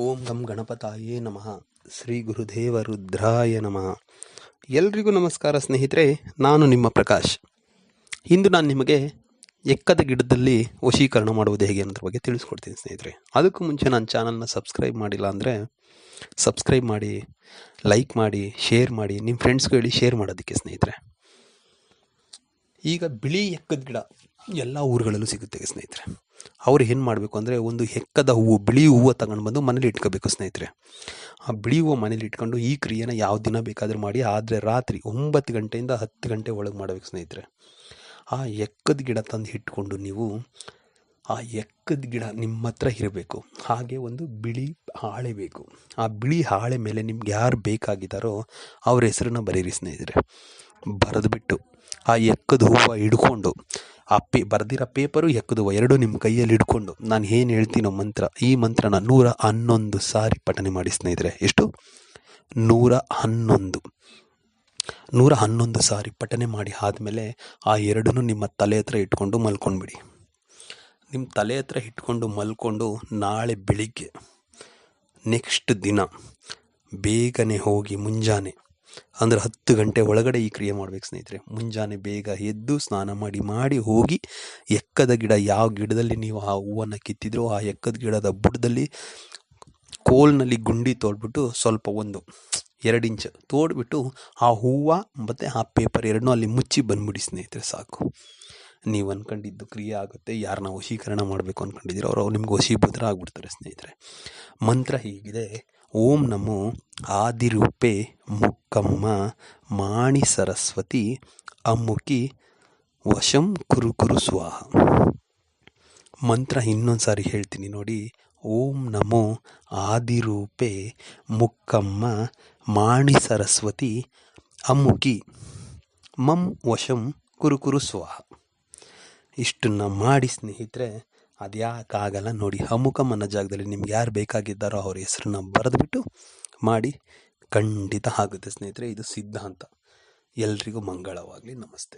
ಓಂ ಗಂ ಗಣಪತಾಯೇ ನಮಃ. ಶ್ರೀ ಗುರುದೇವ ರುದ್ರಾಯ ನಮಃ. ಎಲ್ರಿಗೂ ನಮಸ್ಕಾರ ಸ್ನೇಹಿತರೆ, ನಾನು ನಿಮ್ಮ ಪ್ರಕಾಶ್. ಇಂದು ನಾನು ನಿಮಗೆ ಎಕ್ಕದ ಗಿಡದಲ್ಲಿ ವಶೀಕರಣ ಮಾಡುವುದು ಹೇಗೆ ಅನ್ನೋದ್ರ ಬಗ್ಗೆ ತಿಳಿಸ್ಕೊಡ್ತೀನಿ ಸ್ನೇಹಿತರೆ. ಅದಕ್ಕೂ ಮುಂಚೆ ನಾನು ಚಾನಲ್ನ ಸಬ್ಸ್ಕ್ರೈಬ್ ಮಾಡಿಲ್ಲ ಅಂದರೆ ಸಬ್ಸ್ಕ್ರೈಬ್ ಮಾಡಿ, ಲೈಕ್ ಮಾಡಿ, ಶೇರ್ ಮಾಡಿ ನಿಮ್ಮ ಫ್ರೆಂಡ್ಸ್ಗೂ ಹೇಳಿ ಶೇರ್ ಮಾಡೋದಕ್ಕೆ ಸ್ನೇಹಿತರೆ. ಈಗ ಬಿಳಿ ಎಕ್ಕದ ಗಿಡ ಎಲ್ಲ ಊರುಗಳಲ್ಲೂ ಸಿಗುತ್ತೆ ಸ್ನೇಹಿತರೆ. ಅವ್ರು ಏನು ಮಾಡಬೇಕು ಅಂದರೆ ಒಂದು ಹೆಕ್ಕದ ಹೂವು, ಬಿಳಿ ಹೂವು ತಗೊಂಡು ಬಂದು ಮನೇಲಿ ಇಟ್ಕೋಬೇಕು ಸ್ನೇಹಿತರೆ. ಆ ಬಿಳಿ ಹೂವು ಮನೇಲಿ ಇಟ್ಕೊಂಡು ಈ ಕ್ರಿಯೆನ ಯಾವ ದಿನ ಬೇಕಾದರೂ ಮಾಡಿ, ಆದರೆ ರಾತ್ರಿ ಒಂಬತ್ತು ಗಂಟೆಯಿಂದ ಹತ್ತು ಗಂಟೆ ಒಳಗೆ ಮಾಡಬೇಕು ಸ್ನೇಹಿತರೆ. ಆ ಎಕ್ಕದ ಗಿಡ ತಂದು ಇಟ್ಕೊಂಡು ನೀವು ಆ ಎಕ್ಕದ ಗಿಡ ನಿಮ್ಮ ಹತ್ರ ಇರಬೇಕು. ಹಾಗೆ ಒಂದು ಬಿಳಿ ಹಾಳೆ ಬೇಕು. ಆ ಬಿಳಿ ಹಾಳೆ ಮೇಲೆ ನಿಮ್ಗೆ ಯಾರು ಬೇಕಾಗಿದ್ದಾರೋ ಅವ್ರ ಹೆಸರನ್ನ ಬರೀರಿ ಸ್ನೇಹಿತರೆ. ಬರೆದ್ಬಿಟ್ಟು ಆ ಎಕ್ಕದ ಹೂವು ಹಿಡ್ಕೊಂಡು ಆ ಪೇ, ಬರೆದಿರೋ ಪೇಪರು ಎಕ್ಕದುವ ಎರಡೂ ನಿಮ್ಮ ಕೈಯಲ್ಲಿ ಹಿಡ್ಕೊಂಡು ನಾನು ಏನು ಹೇಳ್ತೀನೋ ಮಂತ್ರ, ಈ ಮಂತ್ರನ ನೂರ ಹನ್ನೊಂದು ಸಾರಿ ಪಠನೆ ಮಾಡಿ ಸ್ನೇಹಿತರೆ. ಎಷ್ಟು? ನೂರ ಹನ್ನೊಂದು. ನೂರ ಹನ್ನೊಂದು ಸಾರಿ ಪಠನೆ ಮಾಡಿ ಆದಮೇಲೆ ಆ ಎರಡನ್ನೂ ನಿಮ್ಮ ತಲೆ ಹತ್ರ ಇಟ್ಕೊಂಡು ಮಲ್ಕೊಂಡ್ಬಿಡಿ. ನಿಮ್ಮ ತಲೆ ಹತ್ರ ಇಟ್ಕೊಂಡು ಮಲ್ಕೊಂಡು ನಾಳೆ ಬೆಳಿಗ್ಗೆ ನೆಕ್ಸ್ಟ್ ದಿನ ಬೇಗನೆ ಹೋಗಿ ಮುಂಜಾನೆ ಅಂದರೆ ಹತ್ತು ಗಂಟೆ ಒಳಗಡೆ ಈ ಕ್ರಿಯೆ ಮಾಡ್ಬೇಕು ಸ್ನೇಹಿತರೆ. ಮುಂಜಾನೆ ಬೇಗ ಎದ್ದು ಸ್ನಾನ ಮಾಡಿ ಮಾಡಿ ಹೋಗಿ ಎಕ್ಕದ ಗಿಡ ಯಾವ ಗಿಡದಲ್ಲಿ ನೀವು ಆ ಹೂವನ್ನು ಕಿತ್ತಿದ್ರೋ ಆ ಎಕ್ಕದ ಗಿಡದ ಬುಡದಲ್ಲಿ ಕೋಲ್ನಲ್ಲಿ ಗುಂಡಿ ತೋಡ್ಬಿಟ್ಟು ಸ್ವಲ್ಪ ಒಂದು ಎರಡು ಇಂಚ್ ತೋಡ್ಬಿಟ್ಟು ಆ ಹೂವು ಮತ್ತು ಆ ಪೇಪರ್ ಎರಡನ್ನೂ ಅಲ್ಲಿ ಮುಚ್ಚಿ ಬಂದ್ಬಿಡಿ ಸ್ನೇಹಿತರೆ ಸಾಕು. ನೀವು ಅಂದ್ಕೊಂಡಿದ್ದು ಕ್ರಿಯೆ ಆಗುತ್ತೆ. ಯಾರನ್ನ ವಶೀಕರಣ ಮಾಡಬೇಕು ಅಂದ್ಕೊಂಡಿದ್ದೀರೋ ಅವರು ನಿಮ್ಗೆ ವಶೀಭದ್ರ ಆಗ್ಬಿಡ್ತಾರೆ ಸ್ನೇಹಿತರೆ. ಮಂತ್ರ ಹೀಗಿದೆ ಓಂ ನಮೋ ಆದಿರೂಪೆ ಮುಕ್ಕಮ್ಮ ಮಾಣಿ ಸರಸ್ವತಿ ಅಮ್ಮುಕಿ ವಶಂ ಕುರು ಕುರು ಸ್ವಾಹ. ಮಂತ್ರ ಇನ್ನೊಂದು ಸಾರಿ ಹೇಳ್ತೀನಿ ನೋಡಿ. ಓಂ ನಮೋ ಆದಿರೂಪೆ ಮುಕ್ಕಮ್ಮ ಮಾಣಿ ಸರಸ್ವತಿ ಅಮ್ಮುಕಿ ಮಂ ವಶಂ ಕುರುಕುರು ಕುರು ಸ್ವಾಹ. ಇಷ್ಟನ್ನು ಮಾಡಿ ಸ್ನೇಹಿತರೆ ಅದ್ಯಾಕಾಗಲ್ಲ ನೋಡಿ. ಅಮುಕಮ್ಮನ ಜಾಗದಲ್ಲಿ ನಿಮ್ಗೆ ಯಾರು ಬೇಕಾಗಿದ್ದಾರೋ ಅವ್ರ ಹೆಸರನ್ನ ಬರೆದುಬಿಟ್ಟು ಮಾಡಿ ಖಂಡಿತ ಆಗುತ್ತೆ ಸ್ನೇಹಿತರೆ. ಇದು ಸಿದ್ಧಾಂತ. ಎಲ್ರಿಗೂ ಮಂಗಳವಾಗಲಿ. ನಮಸ್ತೆ.